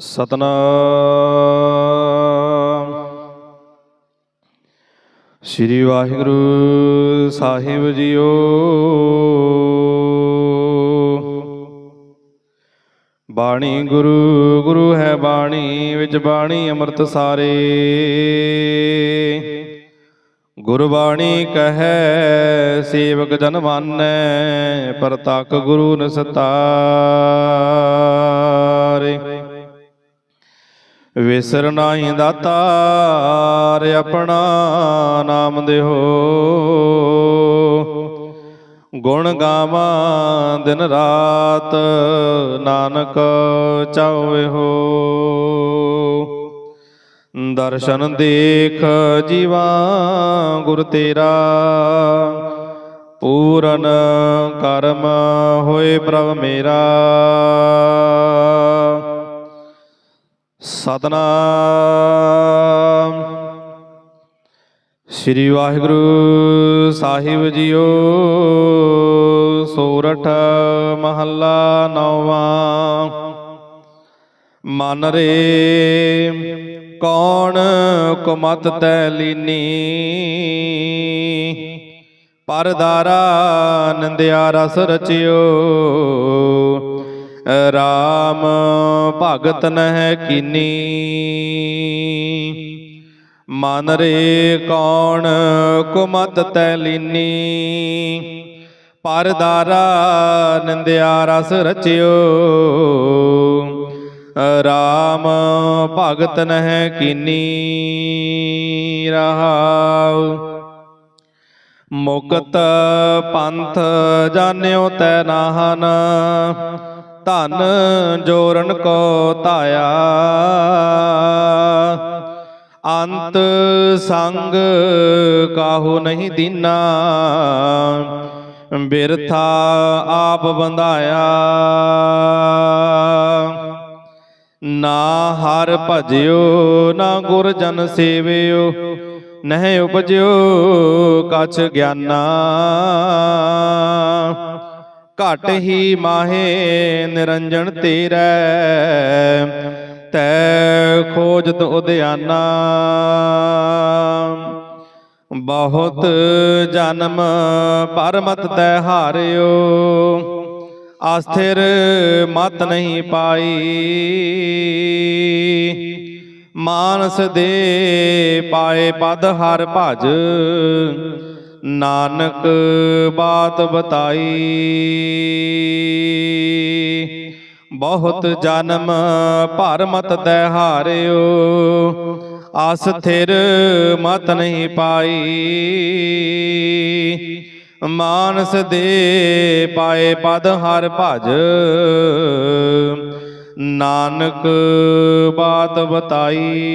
ਸਤਨਾਮ। ਸ੍ਰੀ ਵਾਹਿਗੁਰੂ ਸਾਹਿਬ ਜੀਓ। ਬਾਣੀ ਗੁਰੂ ਗੁਰੂ ਹੈ ਬਾਣੀ, ਵਿੱਚ ਬਾਣੀ ਅੰਮ੍ਰਿਤ ਸਾਰੇ। ਗੁਰਬਾਣੀ ਕਹੈ, ਸੇਵਕ ਜਨ ਮਾਨੈ ਪਰਤਕ ਗੁਰੂ ਨਸਤਾਰੇ ਵਿਸਰ ਨਾਹੀ ਦਾਤਾਰ ਆਪਣਾ ਨਾਮ ਦੇਹੋ ਗੁਣ ਗਾਵਾਂ ਦਿਨ ਰਾਤ ਨਾਨਕ ਚਾਹਵੇ ਹੋ। ਦਰਸ਼ਨ ਦੇਖ ਜੀਵਾ ਗੁਰ ਤੇਰਾ, ਪੂਰਨ ਕਰਮ ਹੋਏ ਪ੍ਰਭ ਮੇਰਾ। ਸਤਨਾਮ। ਸ੍ਰੀ ਵਾਹਿਗੁਰੂ ਸਾਹਿਬ ਜੀਓ, ਸੋਰਠ ਮਹੱਲਾ ਨੌਵਾਂ। ਮਨ ਰੇ, ਕੌਣ ਕੁਮਤ ਤੈ ਲੀਨੀ? ਪਰਦਾਰਾ, ਨੰਦਿਆ ਰਸ ਰਚਿਓ। ਰਾਮ ਭਗਤ ਨਹਿ ਕੀਨੀ। ਮਨ ਰੇ ਕੌਣ ਕੁਮਤ ਤੈ ਲੀਨੀ। ਪਰਦਾਰਾ ਨਿੰਦਿਆ ਰਸ ਰਚਿਓ। ਰਾਮ ਭਗਤ ਨਹਿ ਕੀਨੀ ਰਹਾਉ। ਮੁਕਤ ਪੰਥ ਜਾਣਿਓ ਤੈ ਨਾਹਨ। ਧਨ ਜੋਰਨ ਕੋ ਧਾਇਆ। ਅੰਤ ਸੰਗ ਕਾਹੂ ਨਹੀਂ ਦੀਨਾ। ਬਿਰਥਾ ਆਪ ਬੰਧਾਇਆ। ਨਾ ਹਰ ਭਜਿਓ, ਨਾ ਗੁਰ ਜਨ ਸੇਵਿਓ, ਨਹਿ ਉਪਜਿਓ, ਕਛ ਗਿਆਨਾ। ਘਟ ਹੀ ਮਾਹੇ ਨਿਰੰਜਨ ਤੇਰੈ। ਤੈ ਖੋਜਤ ਉਦਿਆਨਾ। ਬਹੁਤ ਜਨਮ ਪਰਮਤ ਤੈ ਹਾਰਿਓ। ਆਸਥਿਰ ਮਤ ਨਹੀਂ ਪਾਈ। ਮਾਨਸ ਦੇ ਪਾਏ ਪਦ ਹਰ ਭਜ। ਨਾਨਕ ਬਾਤ ਬਤਾਈ। ਬਹੁਤ ਜਨਮ ਭਰ ਭਰਮਤ ਦੈ ਹਾਰਿਓ ਆਸ ਥਿਰ ਮਤ ਨਹੀਂ ਪਾਈ। ਮਾਨਸ ਦੇ ਪਾਏ ਪਦ ਹਰ ਭਜ। ਨਾਨਕ ਬਾਤ ਬਤਾਈ।